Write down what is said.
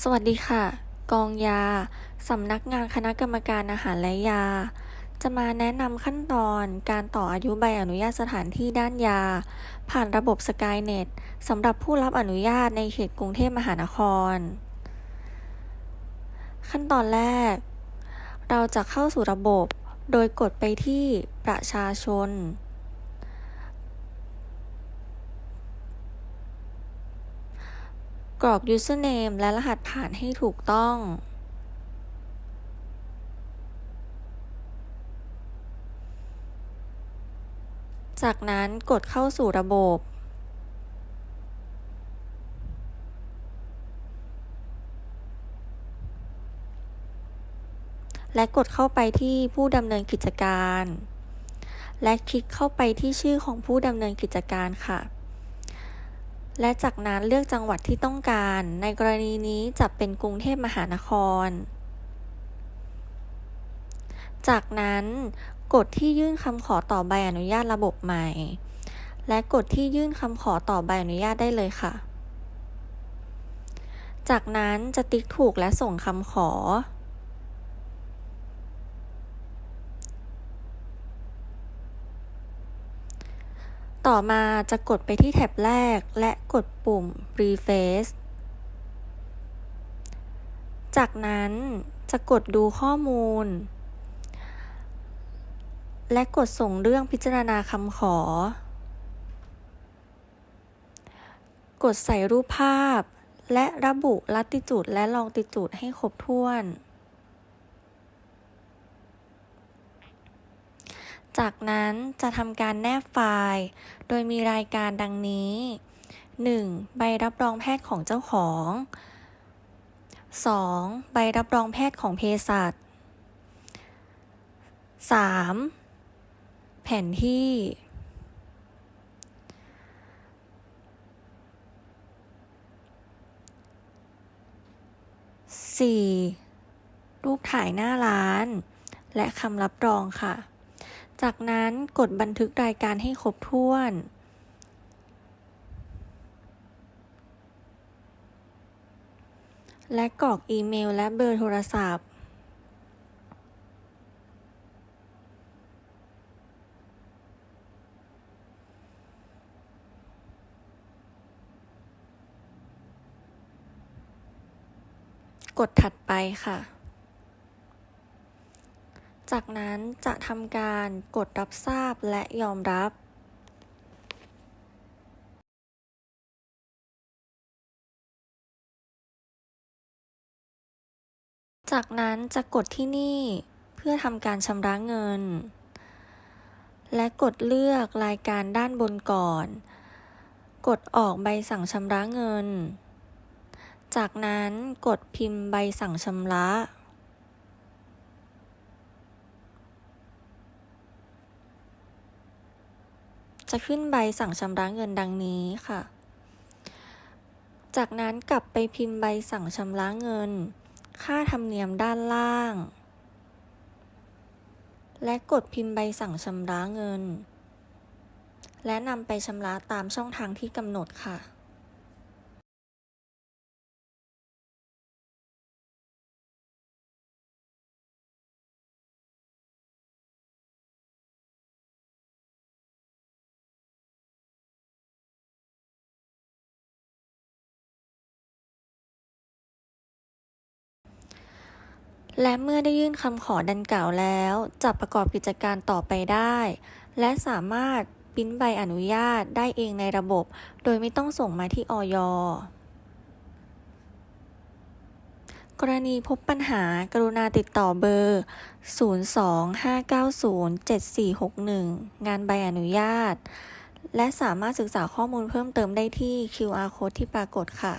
สวัสดีค่ะ กองยา สำนักงานคณะกรรมการอาหารและยา จะมาแนะนำขั้นตอนการต่ออายุใบอนุญาตสถานที่ด้านยา ผ่านระบบสกายเน็ตสำหรับผู้รับอนุญาตในเขตกรุงเทพมหานคร ขั้นตอนแรก เราจะเข้าสู่ระบบโดยกดไปที่ประชาชน กรอก username และรหัสผ่านให้ถูกต้อง จากนั้นกดเข้าสู่ระบบ และกดเข้าไปที่ผู้ดำเนินกิจการ และคลิกเข้าไปที่ชื่อของผู้ดำเนินกิจการค่ะ และจากนั้นเลือกจังหวัดที่ต้องการ ในกรณีนี้จะเป็นกรุงเทพมหานคร จากนั้นกดที่ยื่นคำขอต่อใบอนุญาตระบบใหม่ และกดที่ยื่นคำขอต่อใบอนุญาตได้เลยค่ะ จากนั้นจะติ๊กถูกและส่งคำขอ ต่อมาจะกดไปที่แท็บแรกและกดปุ่ม Refresh จากนั้นจะกดดูข้อมูล และกดส่งเรื่องพิจารณาคำขอ กดใส่รูปภาพ และระบุลัติจูดและลองติจูดให้ครบถ้วน จากนั้นจะทำการแนบไฟล์ โดยมีรายการดังนี้ 1. ใบรับรองแพทย์ของเจ้าของ 2. ใบรับรองแพทย์ของเภสัช 3. แผนที่ 4. รูปถ่ายหน้าร้าน และคำรับรองค่ะ จากนั้นกดบันทึกรายการให้ครบถ้วน และกรอกอีเมลและเบอร์โทรศัพท์ กดถัดไปค่ะ จากนั้นจะทำการกดรับทราบและยอมรับจากนั้นจะกดที่นี่เพื่อทำการชำระเงิน และกดเลือกรายการด้านบนก่อน กดออกใบสั่งชำระเงิน จากนั้นกดพิมพ์ใบสั่งชำระ จะขึ้นใบสั่งชำระเงินดังนี้ค่ะ จากนั้นกลับไปพิมพ์ใบสั่งชำระเงิน ค่าธรรมเนียมด้านล่าง และกดพิมพ์ใบสั่งชำระเงิน และนำไปชำระตามช่องทางที่กำหนดค่ะ และเมื่อได้ยื่นคำขอดังกล่าวแล้ว จะประกอบกิจการต่อไปได้ และสามารถปิ้นใบอนุญาตได้เองในระบบ โดยไม่ต้องส่งมาที่อย กรณีพบปัญหากรุณาติดต่อเบอร์ 025907461 งานใบอนุญาต และสามารถศึกษาข้อมูลเพิ่มเติมได้ที่ QR code ที่ปรากฏค่ะ